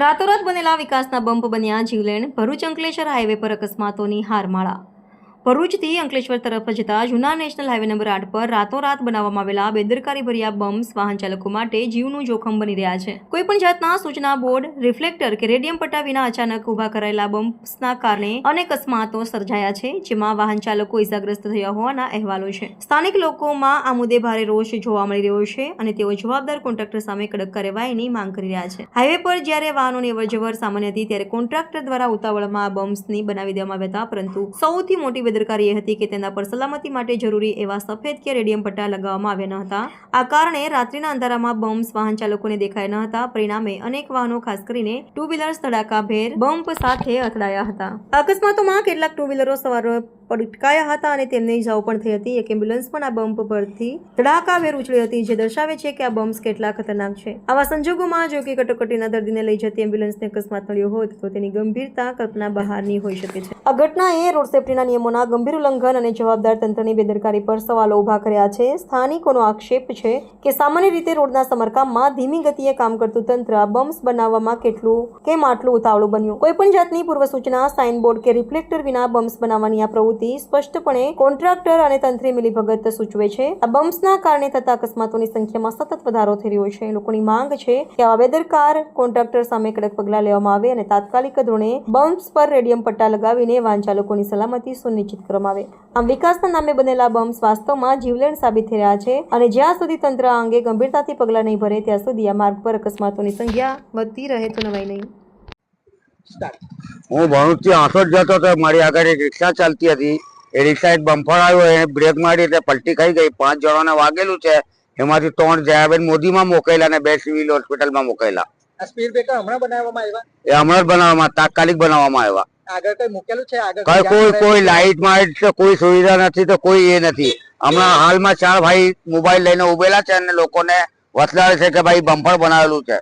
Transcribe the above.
રાતોરાત બનેલા વિકાસના બંપ બન્યા જીવલેણ ભરૂચ અંકલેશ્વર હાઈવે પર અકસ્માતોની હારમાળા. ભરૂચથી અંકલેશ્વર તરફ જતા જૂના નેશનલ હાઈવે નંબર આઠ પર રાતોરાત બનાવવામાં આવેલા બેદરકારી ભર્યા બમ્સ વાહન ચાલકો માટે જીવનું જોખમ બની રહ્યા છે. કોઈ પણ જાતના સૂચના બોર્ડ, રિફ્લેક્ટર કે રેડિયમ પટ્ટા વિના અચાનક ઊભા કરાયેલા બમ્પ્સના કારણે અનેક અકસ્માતો સર્જાયા છે, જેમાં વાહન ચાલકો ઇજાગ્રસ્ત થયા હોવાના અહેવાલો છે. સ્થાનિક લોકોમાં આ મુદ્દે ભારે રોષ જોવા મળી રહ્યો છે અને તેઓ જવાબદાર કોન્ટ્રાક્ટર સામે કડક કાર્યવાહીની માંગ કરી રહ્યા છે. હાઈવે પર જ્યારે વાહનોની અવરજવર સામાન્ય હતી, ત્યારે કોન્ટ્રાક્ટર દ્વારા ઉતાવળમાં આ બમ્પ્સની બનાવી દેવામાં આવ્યા હતા, પરંતુ સૌથી મોટી બેદરકારી એ હતી કે તેના પર સલામતી માટે જરૂરી એવા સફેદ કે રેડિયમ પટ્ટા લગાવવામાં આવ્યા ન હતા. આ કારણે રાત્રિના અંધારામાં બમ્પ્સ વાહન ચાલકોને દેખાયા ન હતા. પરિણામે અનેક વાહનો, ખાસ કરીને ટુ વ્હીલર્સ ધડાકાભેર બમ્પ સાથે અથડાયા હતા. અકસ્માતોમાં કેટલાક ટુ વ્હીલરો સવારો પટકાયા હતા અને તેમને ઇજાઓ પણ થઈ હતી. એક એમ્બ્યુલન્સ પણ આ બમ્પ પરથી ધડાકાભેર ઉછળી હતી, જે દર્શાવે છે કે આ બમ્પ્સ કેટલા ખતરનાક છે. આવા સંજોગોમાં જો કે કટોકટીના દર્દીને લઈ જતી એમ્બ્યુલન્સને અકસ્માત મળ્યો હોત, તો તેની ગંભીરતા કલ્પના બહારની હોઈ શકે છે. આ ઘટનાએ રોડ સેફટીના નિયમોના ગંભીર ઉલ્લંઘન અને જવાબદાર તંત્રની બેદરકારી પર સવાલો ઊભા કર્યા છે. સ્થાનિકોનો આક્ષેપ છે કે સામાન્ય રીતે રોડના સમારકામમાં ધીમી ગતિએ કામ કરતું તંત્ર બમ્પ્સ બનાવવામાં કેટલું કેમ આટલું ઉતાવળું બન્યું? કોઈ પણ જાતની પૂર્વ સૂચના સાઇનબોર્ડ કે રિફ્લેક્ટર વિના બમ્પ્સ બનાવવાની આ પ્રવૃત્તિ સ્પષ્ટપણે, કોન્ટ્રાક્ટર અને તંત્રી મિલીભગત સૂચવે છે, આ બમ્પ્સના કારણે થતા અકસ્માતોની સંખ્યામાં સતત વધારો થઈ રહ્યો છે. લોકોની માંગ છે કે આવા બેદરકાર કોન્ટ્રાક્ટર સામે કડક પગલાં લેવામાં આવે અને તાત્કાલિક ધોરણે બમ્પ્સ પર રેડિયમ પટ્ટા લગાવીને વાહન ચાલકોની સલામતી સુનિશ્ચિત કરવામાં આવે. આમ, વિકાસના નામે બનેલા બમ્પ્સ વાસ્તવમાં જીવલેણ સાબિત થઈ રહ્યા છે અને જ્યાં સુધી તંત્ર આ અંગે ગંભીરતાથી પગલાં નહીં ભરે, ત્યાં સુધી આ માર્ગ પર અકસ્માતોની સંખ્યા વધતી રહે તો નવાઈ નહીં. હું ભરૂચથી આંસોદ જતો હતો. મારી આગળ એક રિક્ષા ચાલતી હતી. એ રિક્ષા એક બમ્ફર આવ્યો. એને બ્રેક મારી એટલે પલટી ખાઈ ગઈ. પાંચ જણાને વાગેલું છે. એમાંથી ત્રણ જયાબેન મોદીમાં મોકલેલા અને બે સિવિલ હોસ્પિટલમાં મોકલેલા સ્પીડ બ્રેકર હમણાં બનાવવામાં આવ્યા? એ હમણાં જ બનાવવામાં તાત્કાલિક બનાવવામાં આવ્યા. આગળ કઈ મૂકેલું છે? આગળ કઈ કઈ કોઈ કોઈ લાઈટ માઇટ કોઈ સુવિધા નથી તો કોઈ એ નથી. હમણાં હાલમાં ચાર ભાઈ મોબાઈલ લઈને ઉભેલા છે અને લોકોને વસલાડે છે કે ભાઈ બમ્પર બનાવેલું છે.